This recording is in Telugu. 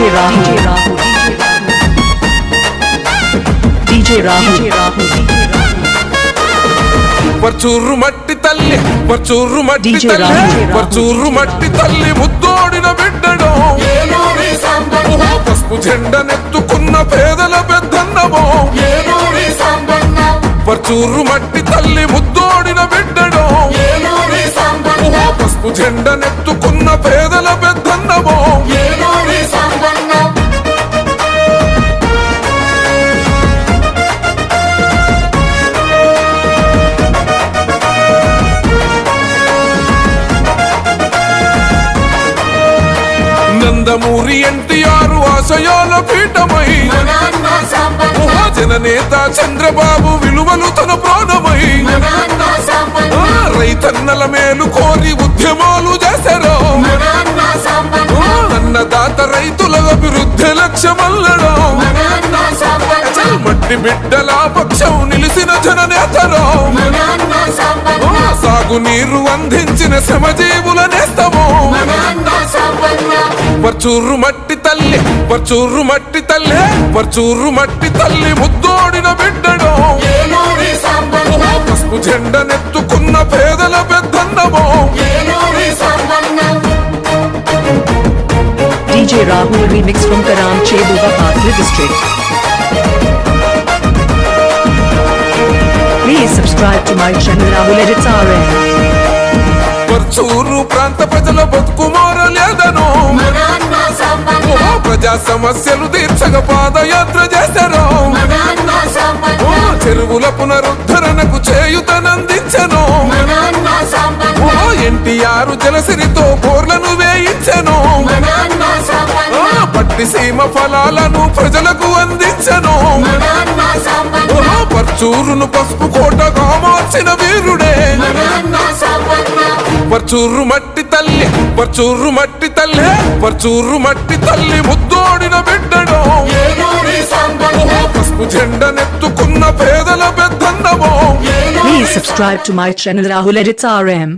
DJ Rahul. DJ Rahul. DJ Rahul. DJ Rahul. Parchur మట్టి తల్లి పర్చూరు మట్టి తల్లి పర్చూరు మట్టి తల్లి ముద్దోడిన బిడ్డడు పసుపు జెండనెత్తుకున్న పేదల పెద్దన్నమో పర్చూరు మట్టి తల్లి ముద్దోడిన బిడ్డడు పసుపు జెండనెత్తుకున్న పేదల పెద్దన్నమో నందమూరి ఎన్టీఆర్ ఆశయాల పీఠమై. నేత చంద్రబాబు విలువలు తన ప్రాణమై. రైతన్నల మేలు కోరి ఉద్యమాలు చేశారు. అన్నదాత రైతుల అభివృద్ధి లక్ష్యమల్లడం. మట్టి బిడ్డల పక్షం నిలిసిన జననేతరం ఆ, సాగునీరు అందించిన శ్రమజీవుల నేస్తము. పర్చూరు మట్టి తల్లి పర్చూరు మట్టి తల్లి పర్చూరు మట్టి తల్లి ముద్దోడిన బిడ్డడు పసుపు జెండనెత్తుకున్న పేదల పెద్దన్నమో DJ Rahul remix from Karam Chebuga Patla district. Please subscribe to my channel Rahul Edits RM. Parchur ప్రాంత ప్రజల బతుకు మారలేదను ఓ ప్రజా సమస్యలు తీర్చగ పాదయాత్ర చేశారు. చెరువుల పునరుద్ధరణకు చేయుతనందించను. ఎన్టీఆర్ జలసిరితో బోర్లను వేయించను. పట్టి సీమ ఫలాలను ప్రజలకు అందించను. పర్చూరును పసుపు కోటగా మార్చిన వీరుడే. పర్చూరు మట్టి పర్చూరు మట్టి తల్లి పర్చూరు మట్టి తల్లి ముద్దోడిన బిడ్డడు పసుపు జెండనెత్తుకున్న పేదల పెద్దన్నమో. Please subscribe to my channel Rahul Edits RM.